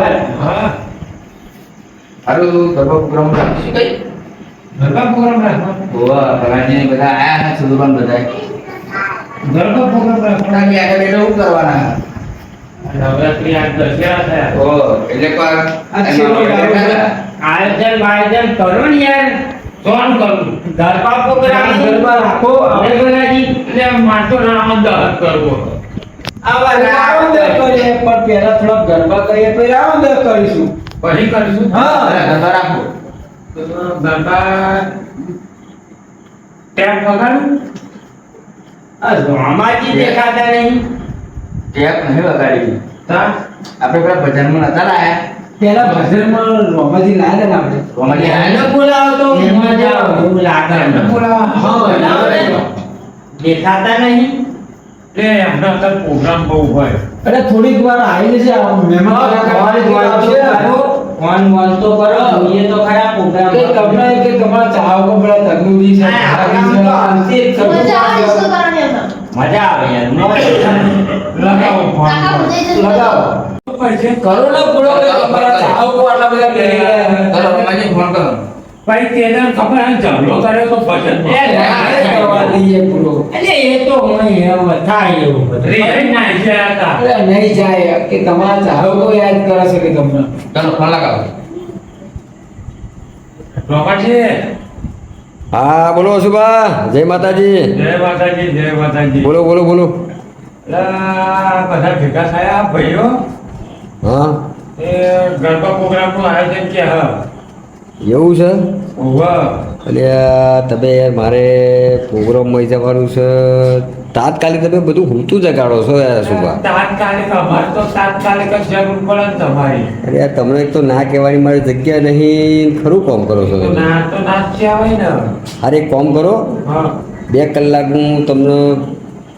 હા. ગરબા પ્રોગ્રામ રાખીશું. કઈ? ગરબા પ્રોગ્રામ રાખવાનો? ઓવા ભગવાનજી બધા આયા છે સુરબાન બધા ગરબા પ્રોગ્રામ રાખવાનો? બાકી આગળ બેઠો શું કરવાના? નવરાત્રી આજ દશેરા થયા. ઓ એટલે પર આ આયોજન કરો ને યાર. કોણ કરું? ગરબા પ્રોગ્રામ ગરબા રાખો. આપણે બધા એટલે માણસો નામ દહન કરવો. આવા રાવણ કરીએ પણ પહેલા થોડા ગરબા કરીએ પછી રાવણ કરીશું. પછી કરીશું? હા. ગરબા રાખો. ગરબા ટેપ વગાડું? આ રામાજી દેખાતા નહીં. ટેપ નહીં વગાડી. તા? આપણે પેલા ભજનમાં નતા લાયા? પેલા ભજનમાં રોમાજી લાયા ને આપણે. રોમાજી આયા બોલાવો તો એમાં જાઓ. એવું લાગે એમને બોલાવો હા. દેખાતા નહીં. એટલે એમનો અત્યારે પ્રોગ્રામ બહુ હોય અરે થોડીક વાર આવી જશે મહેમાન ફોન બોન તો કરો જોઈએ તો ખરા પ્રોગ્રામ કે તમને કે તમારા ચાહકો બધા તકલીફ છે હા, આપણા તો આવશે જ ખરું. મજા આવે યાર લગાવો ફોન લગાવો કરો ને પૂરો તમારા ચાહકો આટલા બધા ફોન કરો ભાઈ તેને ખબર હે ઝઘડો કર્યો તો ભજન એ આ જ કરવા દઈએ પૂરો. એટલે એ તો હું એમ થાય એવું બધું. રે ના ગયા હતા અરે નહીં જાય કે તમારા ચાહકો યાદ કરે છે કે તમને? ચલો ફોન લગાવો. રોકાજી હા બોલો સુભા જય માતાજી. જય માતાજી જય માતાજી. બોલો બોલો બોલો. બધા ભેગા થયા ભાઈઓ? હા. એ ગરબા પ્રોગ્રામનું આયોજન કે હા એવું છે? એટલે તમે મારે મારે પ્રોગ્રામમાં જવાનું છે. તાત્કાલિક તમે બધું હૂતું જગાડો છો યાર સુભા. તાત્કાલિક અમારે તો તાત્કાલિક જ જરૂર પડે ને તમારી. અરે યાર તમને એક તો ના કહેવાની મારી જગ્યા નહીં ખરું કામ કરો છો તમે? ના તો ના જ ને. અરે એક કામ કરો. બે કલાક હું તમને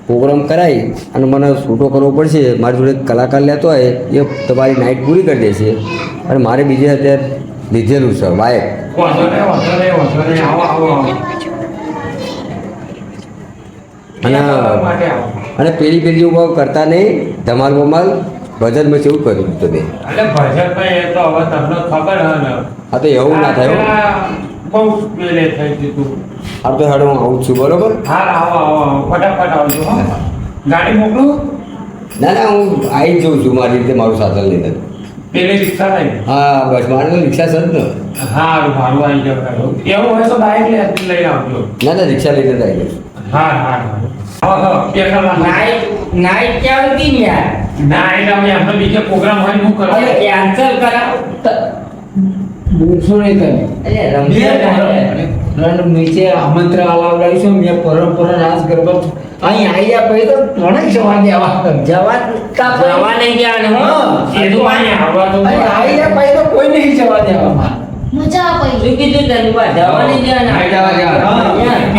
પ્રોગ્રામ કરાવી અને મને છૂટો કરવો પડશે. મારી જોડે કલાકાર લેતો હોય એ તમારી નાઇટ પૂરી કરી દેશે. અને મારે બીજે અત્યારે લીધેલું છે વાયક અને બે અને પેલી પેલી ઊભા કરતા નહીં ધમાલ બમાલ ભજનમાં કેવું કર્યું તમે. એટલે ભજનભાઈ તો હવે તમને ખબર હે તો એવું ના થાય હો. તો હેડો હું આવું છું બરોબર? ગાડી મોકલું? ના ના હું આવી જ જઉં છું મારી રીતે મારું સાધન લઈને. પેલી રિક્ષા લઈ હા બસ મારે તો રિક્ષા છે જ ને. હારું હારું આવી જાવ એવું હોય તો બાઇક લઈ લઈ આવજો. ના ના રિક્ષા લઈને જ આવી હા હા હા. હા હા નાઈટ નાઈટ ચાલુ કી ને યાર? ના એટલે અમે આપણે બીજો પ્રોગ્રામ હોય હું અરે કેન્સલ કરાવો. બોલશો નહીં તમે. મેં નીચે આમંત્રણ આલાવડાવીશું મેં પરંપરા રાસ ગરબા અહીં આવ્યા પછી તો ત્રણે જવા દેવા જવા જવા નહીં ગયા ને હા. એ તો અહીંયા આવવા તો આવ્યા પછી તો કોઈ નહીં જવા દેવા મજા શું કીધું તને બા જવા નહીં જવાનું નહીં જવા દેવાનું.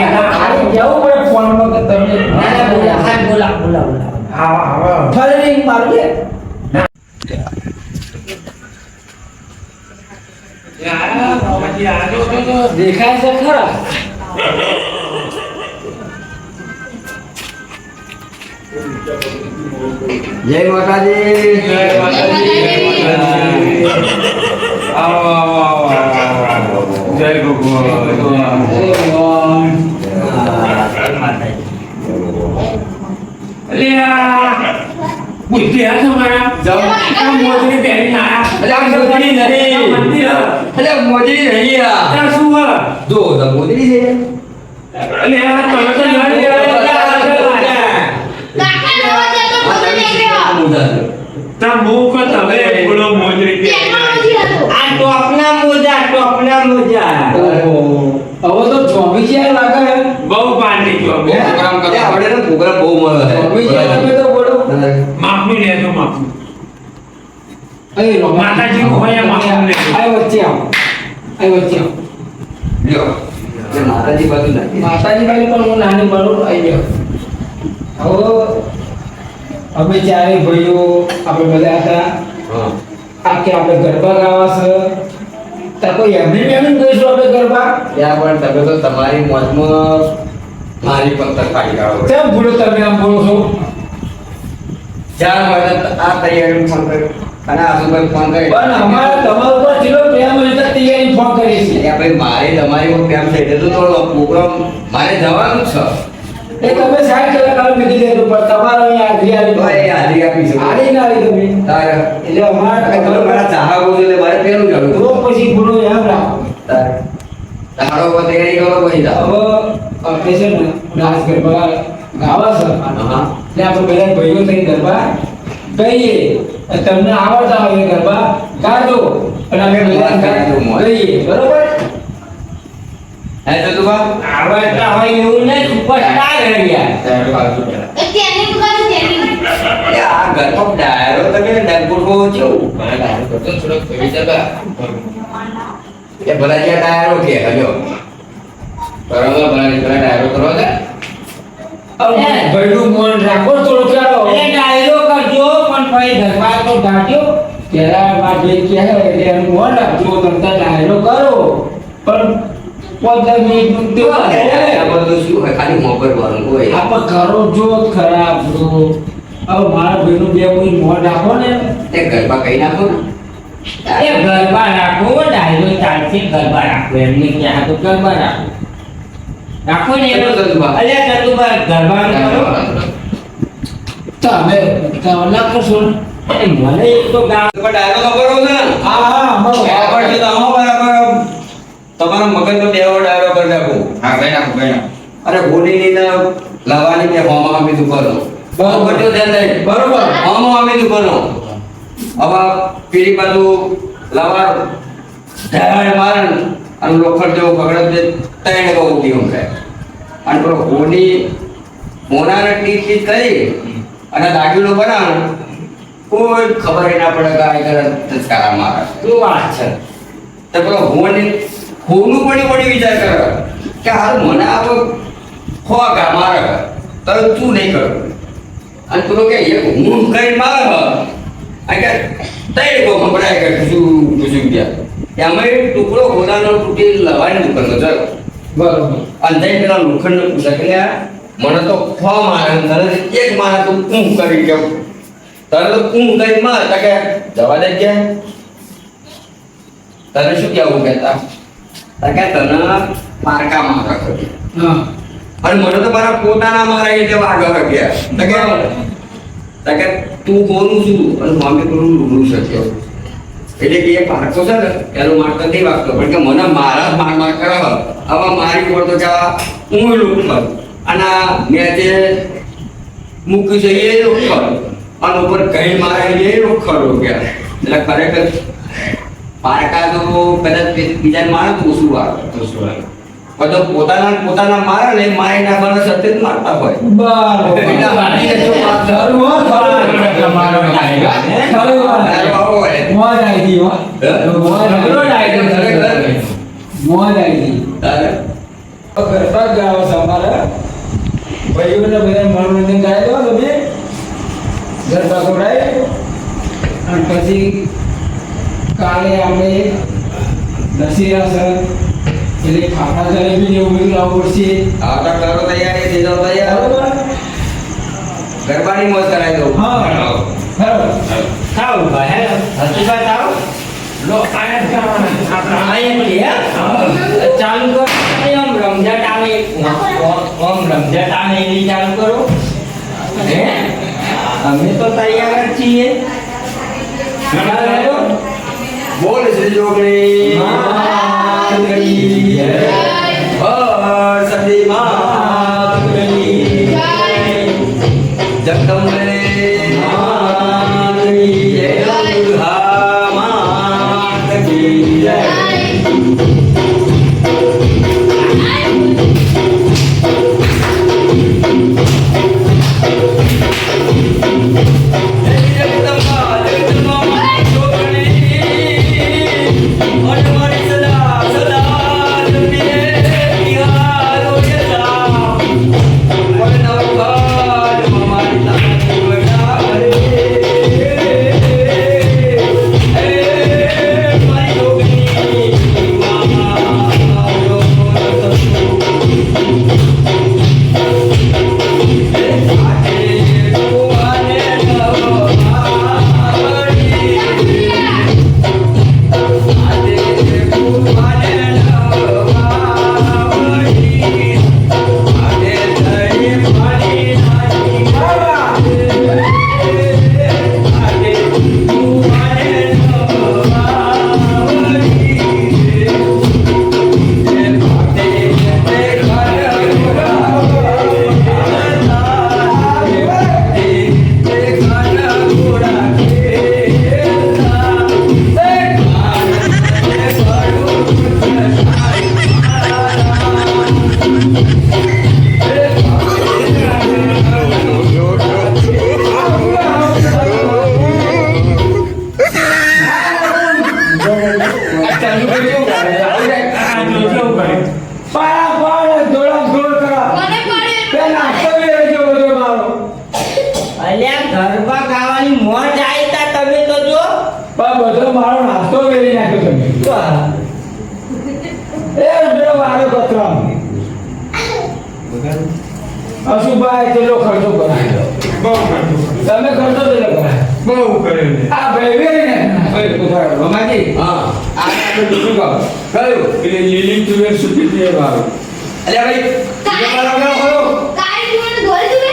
હા. જવું પડે ફોનમાં કે તમે ના ના બોલા હા બોલા બોલા બોલા આવો આવો ફરી. દેખાય છે ખરા જય માતાજી. જય માતાજી. આવો આવો આવો જય ભગવાન. અલ્યા બુદ્ધિ આ તમારા. અલ્યા, નહીં. મંદિર? શું જો છે. અલ્યા, તમે તો જાણી રહ્યા કાકા નવા જતો બોલો નીકળ્યો તા મુખ તવે બોલો મોજરી કે. આ ટોપના મોજા ટોપના મોજા. ઓહો. હવે તો ચોમી છે લાગે. બહુ પાણી ગયો પ્રોગ્રામ કરો. આપણે તો પ્રોગ્રામ બહુ મળે ચોમી છે તમે તો બોલો. માપનું લે તો અહીં અરે માતાજી હોય એમ લે આ વચ્ચે આવ. આ વચ્ચે આવ. લ્યો. માતાજી બાજુ નાખી માતાજી બાજુ પણ હું નાની બરોબર આવી ગયો. હવે અમે ચારે ભાઈઓ આપણે બધા હતા. આ કે આપણે ગરબા ગાવા છે. તકો એમને એમને કહીશું આપણે ગરબા? ત્યાં પણ તમે તો તમારી મોજમાં મારી પત્તર કાઢી કાઢો. કેમ ભૂલો તમે આમ બોલો છો? જ્યાં મને આ તૈયારી ફોન કર્યો. અને આશુભાઈ ફોન કરી પણ અમારે તમારા ઉપર જેટલો પ્રેમ હોય તૈયારી ફોન કરી છે. ભાઈ મારે તમારી ઉપર પ્રેમ છે એટલે તો થોડો પ્રોગ્રામ મારે જવાનું છે. એ તમે સાઈડ કલાકાર મૂકી દેજો પણ તમારો અહીંયા હાજરી આવી એ હાજરી આપી છે હાજરી ના આવી તમે. તારે. એટલે અમાર તમે તમારા મારા ચાહકો છે એટલે મારે પેલું જવું તો પછી ગુનો યાદ રાખો. તારે. તારો પર તૈયારી કરો પછી જાવ હવે આપણે છે ને નાચ ગરબા ગાવા સર હા. એટલે આપણે બધા ભાઈઓ થઈ ગરબા ગઈએ. તમને આવડતા હોય ગરબા ગાજો. અને અમે બધા. ગઈએ બરોબર? હે ચતુભા આવડતા હોય એવું ને સુપરસ્ટાર રહ્યા તેની દુકાન તેની આ ઘરનો ડાયરો તમે ડંગુરકો કેવું ડાયરો કરતો ને થોડોક વિચાર એ ભલા જ્યાં ડાયરો કે હજો બરાબર ભલા પેલા ડાયરો કરો રાખો થોડું ચાલો. એટલે ડાયરો કરજો પણ દરબાર તો ગાજો પેલા વાત જે કહે એટલે એનું મન રાખજો તમે ડાયરો કરો. પણ પંદર મિનિટનું બધું શું હોય ખાલી મોબર હોય આપણે કરો જો ખરાબ જો હવે મારા ભાઈનું બે મિનિટ મોં રાખો ને એ ગરબા કઈ નાખો ને એ ગરબા રાખો ડાયરો ચાલશે ગરબા રાખો એમને ક્યાં તો ગરબા રાખો રાખો ને કેટલો ગરબા? અલ્યા ગરબા ગરબા કરો તમે કરશો મને એક તો ગામ ડાયરો ખબર હોય ને હા હા અમારો બરાબર છે તો આમાં બરાબર તમારા મગજનો બેવો ડાયરો કરી નાખો હા કઈ નાખો નાખો અરે ભૂલી ને લાવવાની કે હોમાં અમે દુકાનો બહુ બરાબર. ધ્યાન દઈ બરોબર. હોમાં અમે દુકાનો હવે પેલી બાજુ લવાર ઢાળ મારણ અને લોખંડ જેવું બગડે તે ત્રણ ગો ઉઠી ઊંઘે અને પેલો હોની હોનાને ટીચ ટીચ કરી અને દાગીલો બનાવ. કોઈ ખબર ના પડે કે આ કરે તસ્કારા મારે. શું વાત છે? તો પેલો હોની હોનું પણ પડી વિચાર કરે કે હાલ મને આ ખો ગા મારે. તરત તું નહીં કર. અને તું કે એક હું કરી મારે આ કે તઈ ગો ખબરાય કે શું પૂછ્યું ગયા ત્યાં. એક ટુકડો ખોદાનો તૂટી લવાની દુકાન જયો બરોબર. અને પેલા લોખંડને પૂછે કે મને તો ખો મારે તને એક મારે તું કું કરી કે તને તો ઊંઘ કરી માર તો કે જવા દે કે તને શું કહેવું કહેતા? તો કે તને પારકા મારે ખરી. હા. અને મને તો મારા પોતાના મારા એટલે વાઘ હગ્યા. તો કે તો કોનું છું અને મમ્મી કોનું રૂબરૂ શક્યો એટલે કે એ પારકો છે ને એનો માર તો નહીં વાગતો. પણ કે મને મારા જ માર માર કરે હવે મારી ઉપર તો જવા હું હું પર અને મેં જે મૂક્યું છે એ લુખડ અને ઉપર કઈ મારે એ લુખડ ગયા. એટલે ખરેખર પારકા તો કદાચ બીજા માણસ ઓછું વાગે. ઓછું આવે? બધો પોતાના પોતાના મારે ને મારી નાખવાના સત્ય જ મારતા હોય. ને ભાઈઓને બધા મનોરંજન ગાય દો તમે. ગરબા ગવડાવી અને પછી કાલે આપણે દશેરા છે એટલે ખાતા ચાલે બી એવું બધું લાવવું પડશે. આવતા કરો તૈયારી થઈ જાઓ તૈયાર. બરોબર. ગરબાની મોજ કરાવી દઉં. હા. બરોબર. સારું ભાઈ હે. હસુભા સારું લો આયા આપણા આયા કે હા. ચાલુ કરો. આમ રમઝટ આવે આમ રમઝટ આવે એવી ચાલુ કરો. હે? અમે તો તૈયાર જ છીએ. બોલ શ્રી જોગણી Yeah. મારો નાસ્તો વેરી નાખ્યો તમે. એ પેલો મારો કચરો. અશુભાઈ કેટલો ખર્ચો કરાયો? બહુ કર્યું. તમે ખર્ચો કેટલો કરાયો? બહુ કર્યો આ ભાઈ વેરી ને ભાઈ ઉધારો રમાજી હા. આ બીજું કામ કયું? એટલે લીલી તુવેર સુકી વાળું. અલ્યા ભાઈ ખરો. કાઈ ધોઈ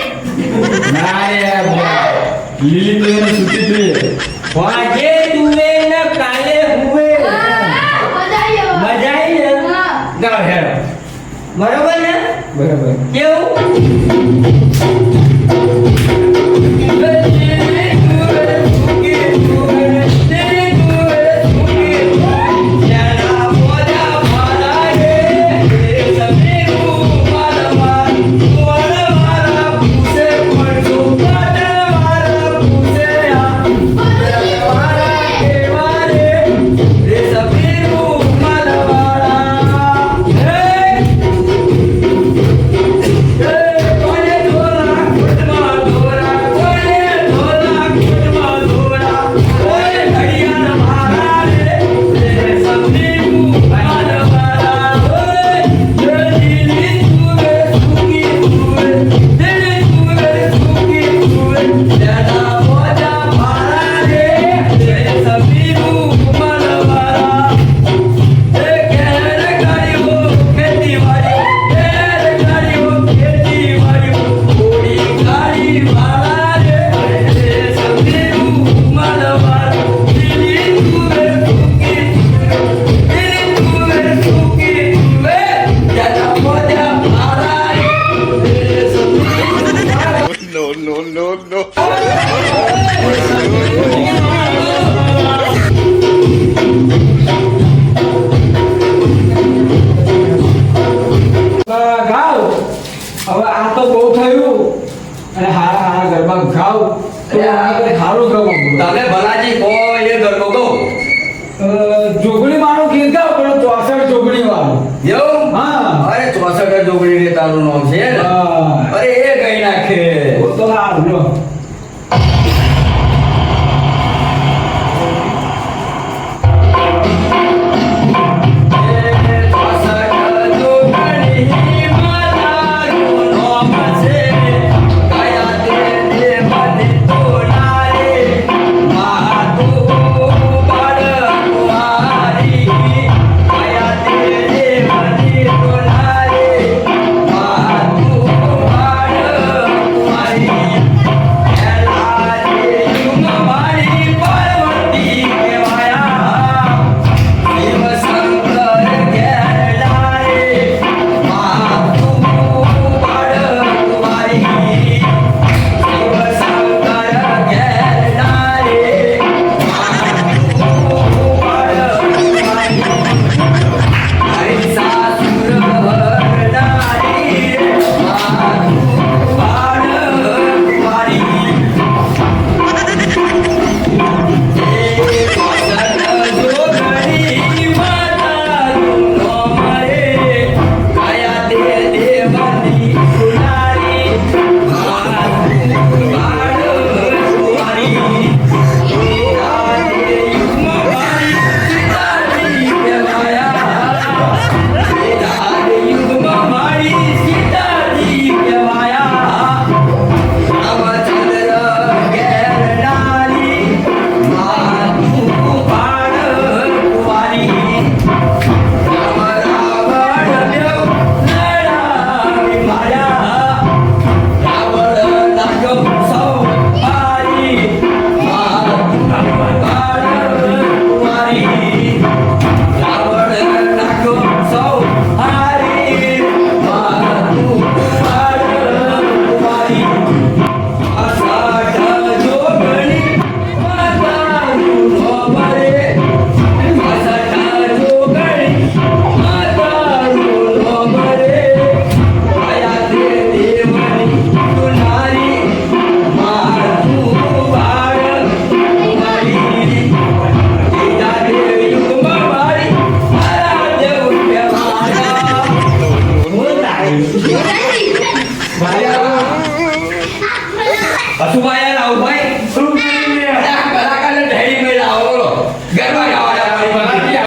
ના યાર લીલી તુવેર સુકી તુવેર વાજે તુવે ન કાલે હુવે મજા આવ્યો મજા આવી ને હા. ના બરોબર ને? બરોબર. કેવું?